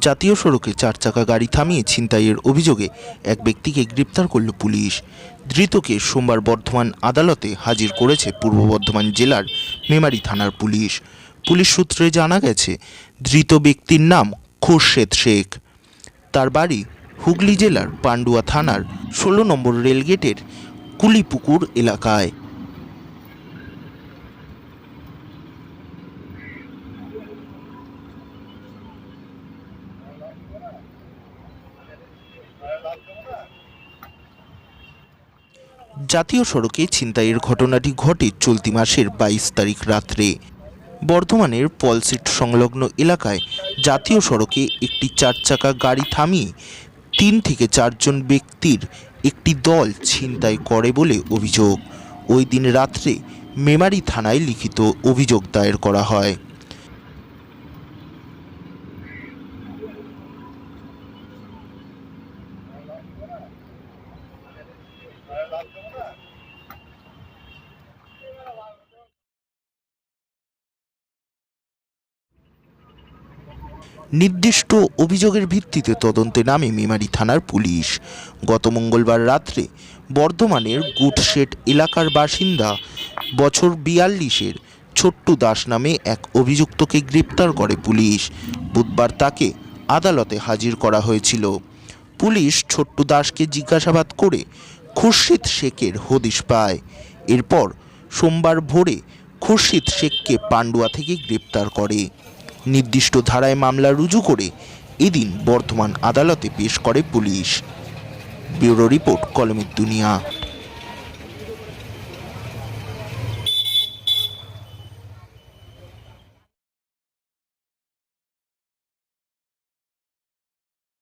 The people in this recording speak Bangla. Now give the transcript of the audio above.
জাতীয় সড়কে চার চাকা গাড়ি থামিয়ে ছিনতাইয়ের অভিযোগে এক ব্যক্তিকে গ্রেপ্তার করল পুলিশ। ধৃতকে সোমবার বর্ধমান আদালতে হাজির করেছে পূর্ব বর্ধমান জেলার মেমারি থানার পুলিশ। পুলিশ সূত্রে জানা গেছে, ধৃত ব্যক্তির নাম খোরশেদ শেখ। তার বাড়ি হুগলি জেলার পান্ডুয়া থানার ষোলো নম্বর রেলগেটের কুলিপুকুর এলাকায়। জাতীয় সড়কে ছিনতাইয়ের ঘটনাটি ঘটে চলতি মাসের বাইশ তারিখ রাত্রে। বর্ধমানের পলসিট সংলগ্ন এলাকায় জাতীয় সড়কে একটি চার চাকা গাড়ি থামিয়ে তিন থেকে চারজন ব্যক্তির একটি দল ছিনতাই করে বলে অভিযোগ। ওই দিন রাত্রে মেমারি থানায় লিখিত অভিযোগ দায়ের করা হয়। নির্দিষ্ট অভিযোগের ভিত্তিতে তদন্তে নামে মেমারি থানার পুলিশ। গত মঙ্গলবার রাত্রে বর্ধমানের গুডশেট এলাকার বাসিন্দা বছর বিয়াল্লিশের ছোট্টু দাস নামে এক অভিযুক্তকে গ্রেপ্তার করে পুলিশ। বুধবার তাকে আদালতে হাজির করা হয়েছিল। পুলিশ ছোট্টু দাসকে জিজ্ঞাসাবাদ করে খুরশিদ শেখের হদিশ পায়। এরপর সোমবার ভোরে খুরশিদ শেখকে পান্ডুয়া থেকে গ্রেপ্তার করে। নির্দিষ্ট ধারায় মামলা রুজু করে এদিন বর্ধমান আদালতে পেশ করে পুলিশ। ব্যুরো রিপোর্ট, কলমের দুনিয়া।